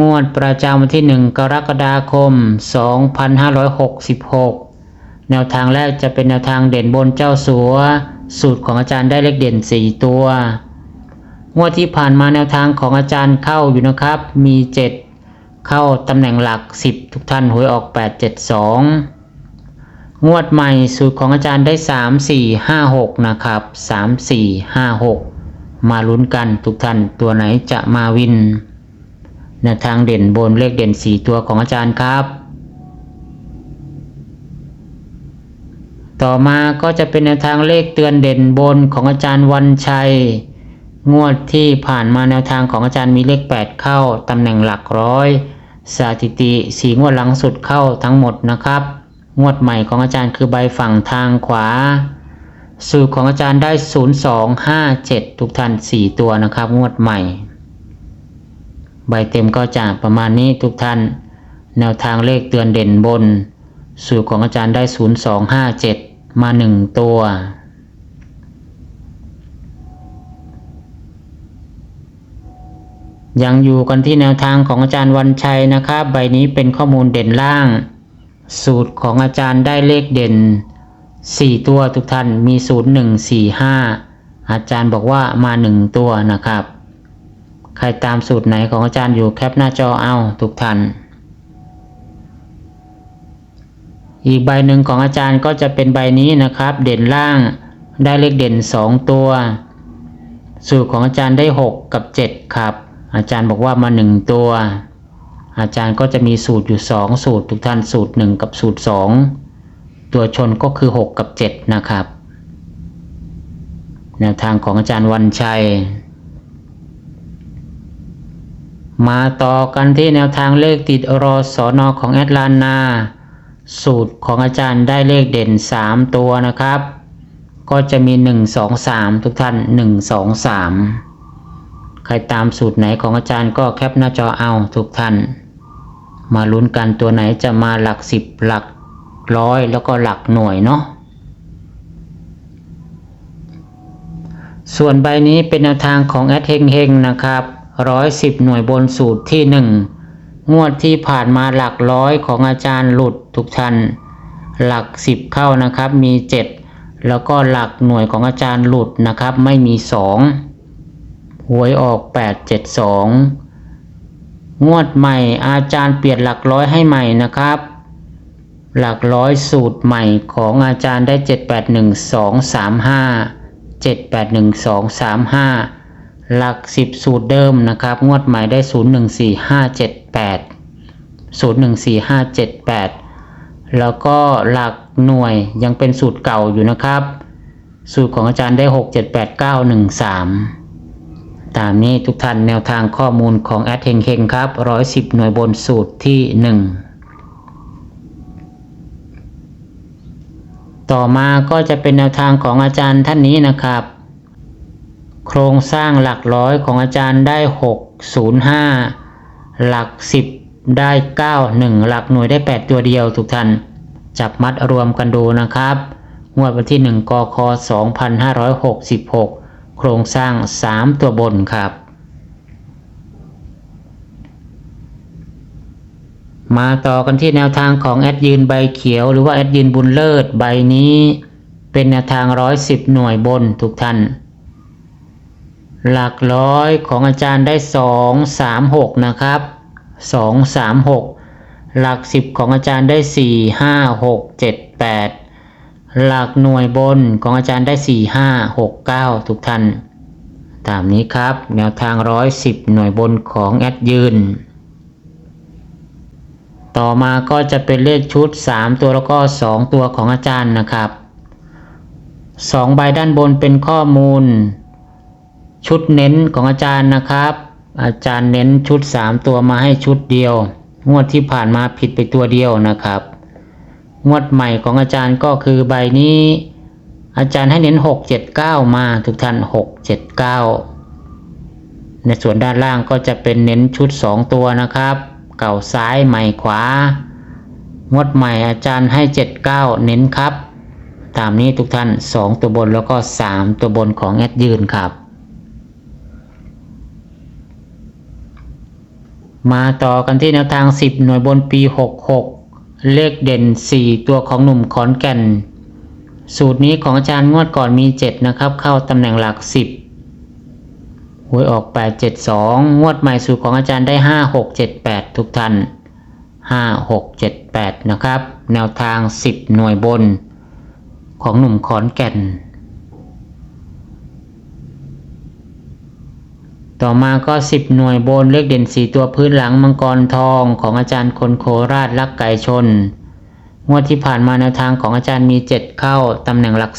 งวดประจำวันที่ 1 กรกฎาคม 2566 แนวทางแรกจะเป็นแนวทางเด่นบนเจ้าสัว สูตรของอาจารย์ได้เลขเด่น 4 ตัว งวดที่ผ่านมาแนวทางของอาจารย์เข้าอยู่นะครับ มี 7 เข้าตำแหน่งหลัก 10 ทุกท่านหวยออก 872 งวดใหม่สูตรของอาจารย์ได้ 3 4 5 6 นะครับ 3 4 5 6 มาลุ้นกันทุกท่านตัวไหนจะมาวิน แนวทางเด่นบนเลขเด่น 4 ตัวของอาจารย์ครับ ต่อมาก็จะเป็นแนวทางเลขเตือนเด่นบนของอาจารย์วันชัย งวดที่ผ่านมาแนวทางของอาจารย์มีเลข 8 เข้าตำแหน่งหลักร้อยสถิติสีงวดหลังสุดเข้าทั้งหมดนะครับ งวดใหม่ของอาจารย์คือใบฝั่งทางขวา สูตรของอาจารย์ได้ 0257 ทุกท่าน 4 ตัวนะครับ งวดใหม่ ใบเต็มก็จะประมาณนี้ทุกท่าน แนวทางเลขเตือนเด่นบน สูตรของอาจารย์ได้ 0257 มา 1 ตัว ยังอยู่กันที่แนวทางของอาจารย์วันชัยนะครับ ใบนี้เป็นข้อมูลเด่นล่าง สูตรของอาจารย์ได้เลขเด่น 4 ตัวทุกท่านมีสูตร1 4 5 อาจารย์บอกว่ามา 1 ตัวนะครับ ใครตามสูตรไหนของอาจารย์อยู่แคปหน้าจอเอาทุกท่าน อีกใบหนึ่งของอาจารย์ก็จะเป็นใบนี้นะครับ เด่นล่างได้เลขเด่น 2 ตัว สูตรของอาจารย์ได้ 6 กับ 7 ครับ อาจารย์บอกว่ามา 1 ตัว อาจารย์ก็จะมีสูตรอยู่ 2 สูตรทุกท่านสูตร 1 กับสูตร 2 ตัวชนก็คือ 6 กับ 7 นะครับแนวทางของอาจารย์วันชัย มาต่อกันที่แนวทางเลขติดรอสอนอของแอดลานนา สูตรของอาจารย์ได้เลขเด่น 3 ตัวนะครับ ก็จะมี 1 2 3 ทุกท่าน 1 2 3 ใครตามสูตรไหนของอาจารย์ก็แคปหน้าจอเอาทุกท่าน มาลุ้นกันตัวไหนจะมาหลัก 10 หลักร้อยแล้วก็หลักหน่วยเนาะส่วนใบนี้เป็นแนวทางของแอดเฮงเฮงนะครับ ร้อยสิบหน่วยบนสูตรที่หนึ่งงวดที่ผ่านมาหลักร้อยของอาจารย์หลุดทุกท่านหลักสิบเข้านะครับมีเจ็ดแล้วก็หลักหน่วยของอาจารย์หลุดนะครับไม่มีสองหวยออกแปดเจ็ดสองงวดใหม่อาจารย์เปลี่ยนหลักร้อยให้ใหม่นะครับ หลักร้อยสูตรใหม่ของอาจารย์ได้เจ็ดแปด หลักสิบสูตรเดิมนะครับ งวดใหม่ได้ศูนย์หนึ่งสี่ห้าเจ็ดแล้วก็หลักหน่วยยังเป็นสูตรเก่าอยู่นะครับ สูตรของอาจารย์ได้หกเจ็ดแปดเก้าหนึ่งสามตามนี้ทุกท่านแนวทางข้อมูลของแอดเฮงเฮงครับร้อยสิบหน่วยบนสูตรที่หนึ่งต่อมาก็จะเป็นแนวทางของอาจารย์ท่านนี้นะครับ โครงสร้างหลักร้อยของอาจารย์ได้ 605 หลัก 10 ได้ 91 หลักหน่วยได้ 8 ตัวเดียวทุกท่าน จับมัดรวมกันดูนะครับงวดวันที่ 1กค2566 โครงสร้าง 3 ตัวบนครับ มาต่อกันที่แนวทางของแอดยืนใบเขียวหรือว่าแอดยืนบุญเลิศใบนี้เป็นแนวทาง 110 หน่วยบนทุกท่าน หลักร้อยของอาจารย์ได้ 2 3 6 นะครับ 2 3 6 หลัก 10 ของอาจารย์ได้ 4 5 6 7 8 หลักหน่วยบนของอาจารย์ได้ 4 5 6 9 ทุกท่าน ตามนี้ครับ แนวทาง 110 หน่วยบนของแอดยืน ต่อมาก็จะเป็นเลขชุด 3 ตัวแล้วก็ 2 ตัวของอาจารย์นะครับ 2 ใบด้านบนเป็นข้อมูล ชุดเน้นของอาจารย์นะครับ อาจารย์เน้นชุด 3 ตัวมาให้ชุดเดียว งวดที่ผ่านมาผิดไปตัวเดียวนะครับ งวดใหม่ของอาจารย์ก็คือใบนี้ อาจารย์ให้เน้น 6 7 9 มาทุกท่าน 6 7 9 ในส่วนด้านล่างก็จะเป็นเน้นชุด 2 ตัวนะครับ เก่าซ้ายใหม่ขวางวดใหม่อาจารย์ให้ 7 9 เน้นครับ ตามนี้ทุกท่าน 2 ตัวบนแล้วก็ 3 ตัวบนของแอดยืนครับ มาต่อกันที่แนวทาง 10 หน่วยบนปี 66 เลขเด่น 4 ตัวของหนุ่มขอนแก่น สูตรนี้ของอาจารย์งวดก่อนมี 7 นะครับ เข้าตำแหน่งหลัก 10หวยออก 8 7 2 งวดใหม่สูตรของอาจารย์ได้ 5 6 7 8 ทุกท่าน 5 6 7 8 นะครับ แนวทาง 10 หน่วยบน ของหนุ่มขอนแก่น ต่อมาก็ 10 หน่วยบนเลขเด่น 4 ตัวพื้นหลังมังกรทองของอาจารย์คนโคราชลักไก่ชน งวดที่ผ่านมาแนวทางของอาจารย์มี 7 เข้าตำแหน่งหลัก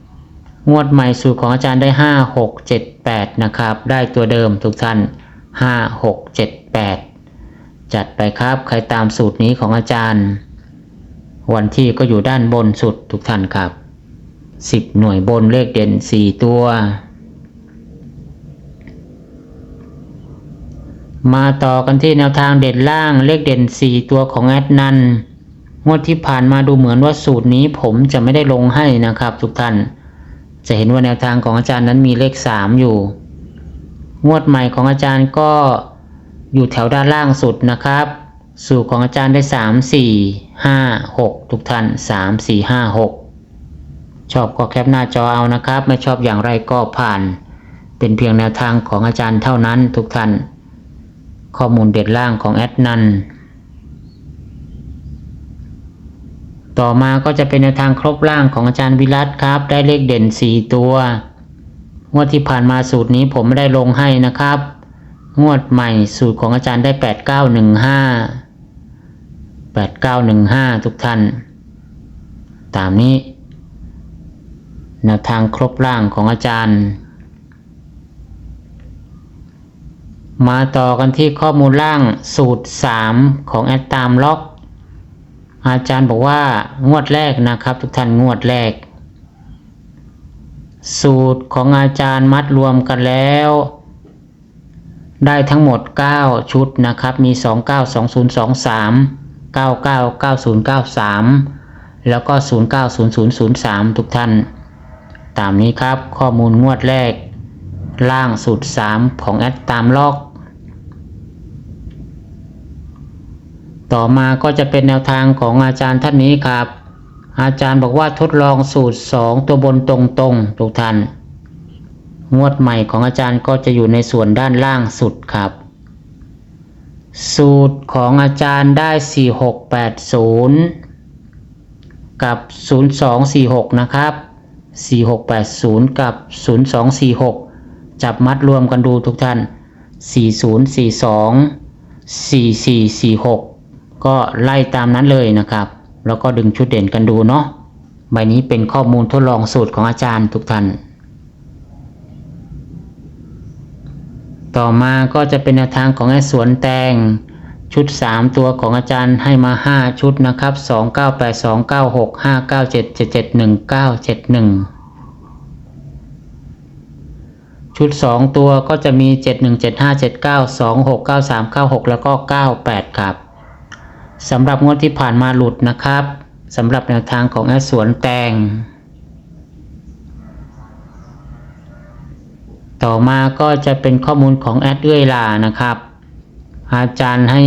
10 งวดใหม่สูตรของอาจารย์ได้ 5 6 7 8 นะครับ ได้ตัวเดิมทุกท่าน 5 6 7 8 จัดไปครับใครตามสูตรนี้ของอาจารย์ วันที่ก็อยู่ด้านบนสุดทุกท่านครับ 10 หน่วยบนเลขเด่น 4 ตัว มาต่อกันที่แนวทางเด่นล่างเลขเด่น 4 ตัวของแอดนันงวดที่ผ่านมาดูเหมือนว่าสูตรนี้ผมจะไม่ได้ลงให้นะครับทุกท่าน จะเห็นว่าแนวทางของอาจารย์นั้นมีเลข 3 อยู่ งวดใหม่ของอาจารย์ก็อยู่แถวด้านล่างสุดนะครับ สูตรของอาจารย์ได้ 3 4 5 6 ทุกท่าน 3 4 5 6 ชอบก็แคปหน้าจอเอานะครับ ไม่ชอบอย่างไรก็ผ่าน เป็นเพียงแนวทางของอาจารย์เท่านั้นทุกท่าน ข้อมูลเด็ดล่างของแอดนันต่อมาก็จะเป็นแนวทางครบล่างของอาจารย์วิรัตครับ ได้เลขเด่น 4 ตัว งวดที่ผ่านมาสูตรนี้ผมไม่ได้ลงให้นะครับ งวดใหม่สูตรของอาจารย์ได้ 8915 8915 ทุกท่าน ตามนี้แนวทางครบล่างของอาจารย์ มาต่อกันที่ข้อมูลล่างสูตร 3 ของแอดตามล็อก อาจารย์บอกว่างวดแรกนะครับ ทุกท่านงวดแรก สูตรของอาจารย์มัดรวมกันแล้ว ได้ทั้งหมด 9 ชุดนะครับ มี 292023 999093 แล้วก็ 090003 ทุกท่าน ตามนี้ครับข้อมูลงวดแรกล่างสูตร 3 ของแอดตามลอก ต่อมาก็จะเป็นแนวทางของอาจารย์ท่านนี้ครับ อาจารย์บอกว่าทดลองสูตร 2 ตัวบนตรงๆทุกท่าน งวดใหม่ของอาจารย์ก็จะอยู่ในส่วนด้านล่างสุดครับ สูตรของอาจารย์ได้ 4680 กับ 0246 นะครับ 4680 กับ 0246 จับมัดรวมกันดูทุกท่าน 4042 4446 ก็ไล่ตามนั้นเลยนะครับ แล้วก็ดึงชุดเด่นกันดูเนาะใบนี้เป็นข้อมูลทดลองสูตรของอาจารย์ทุกท่าน ต่อมาก็จะเป็นแนวทางของไอ้สวนแตงชุด 3 ตัวของอาจารย์ให้มา 5 ชุดนะครับ 2 9 8 2 9 6 5 9 7 7 7 1 9 7 1 ชุด 2 ตัวก็จะมี 7 1 7 5 7 9 2 6 9 3 9 6 แล้วก็ 98 ครับ สำหรับงวดที่ผ่านมาหลุดนะครับสำหรับแนวทางของแอดสวนแตง ต่อมาก็จะเป็นข้อมูลของแอดเอื้อยลานะครับ อาจารย์ให้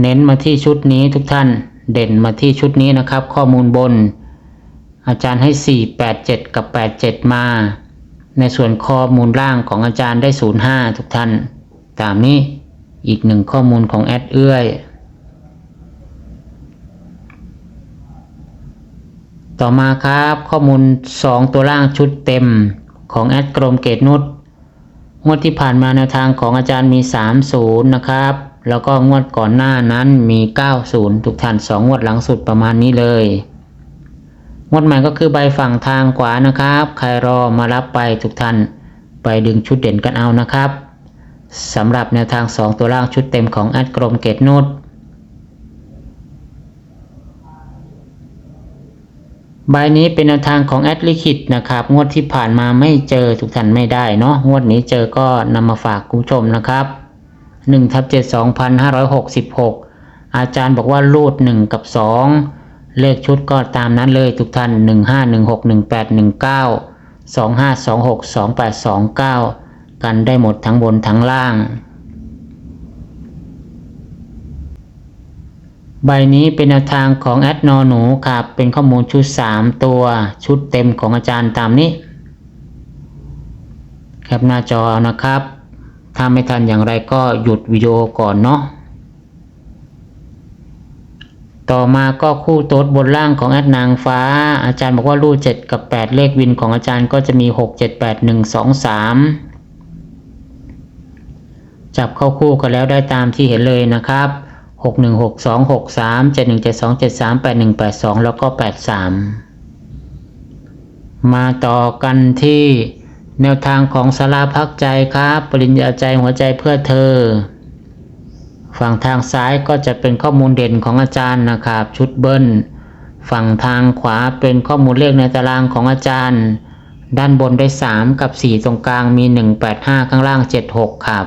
เน้นมาที่ชุดนี้ทุกท่านเด่นมาที่ชุดนี้นะครับ ข้อมูลบน อาจารย์ให้ 4 8 7 กับ 8 7 มา ในส่วนข้อมูลล่างของอาจารย์ได้ 05 ทุกท่าน ตามนี้ อีกหนึ่งข้อมูลของแอดเอื้อย ต่อมาครับข้อมูล 2 ตัวล่างชุดเต็มของแอดกรมเกตนุชงวดที่ผ่านมาแนวทางของอาจารย์มี 30 นะครับ แล้วก็งวดก่อนหน้านั้นมี 90ทุกท่าน2งวดหลังสุดประมาณนี้เลย งวดใหม่ก็คือใบฝั่งทางขวานะครับ ใครรอมารับไปทุกท่านไปดึงชุดเด่นกันเอานะครับ สำหรับแนวทาง 2 ตัวล่างชุดเต็มของแอดกรมเกตนุชใบนี้เป็นแนวทางของแอดลิขิตนะครับ งวดที่ผ่านมาไม่เจอทุกท่านไม่ได้เนาะงวดนี้เจอก็นำมาฝากคุณผู้ชมนะครับ1ทับ7 2566 อาจารย์บอกว่ารูด 1 กับ 2 เลขชุดก็ตามนั้นเลยทุกท่าน 15161819 2526 2829 กันได้หมดทั้งบนทั้งล่าง ใบนี้เป็นแนวทางของแอดนอหนูครับเป็นข้อมูลชุด 3 ตัวชุดเต็มของอาจารย์ตามนี้ แคปหน้าจอนะครับ ถ้าไม่ทันอย่างไรก็หยุดวิดีโอก่อนเนาะต่อมาก็คู่โต๊ดบนล่างของแอดนางฟ้า อาจารย์บอกว่ารูด7กับ 8 เลขวินของอาจารย์ก็จะมี 6 7 8 1 2 3 จับเข้าคู่กันแล้วได้ตามที่เห็นเลยนะครับ 6 1 6 2 6 3 7 1 7 2 7 3 8 1 8 2 แล้วก็ 8 3 มาต่อกันที่แนวทางของสาราพักใจครับ ปริญญาใจหัวใจเพื่อเธอ ฝั่งทางซ้ายก็จะเป็นข้อมูลเด่นของอาจารย์นะครับ ชุดเบิ้ล ฝั่งทางขวาเป็นข้อมูลเลขในตารางของอาจารย์ ด้านบนได้ 3 กับ 4 ตรงกลางมี 185 ข้างล่าง 76 ครับ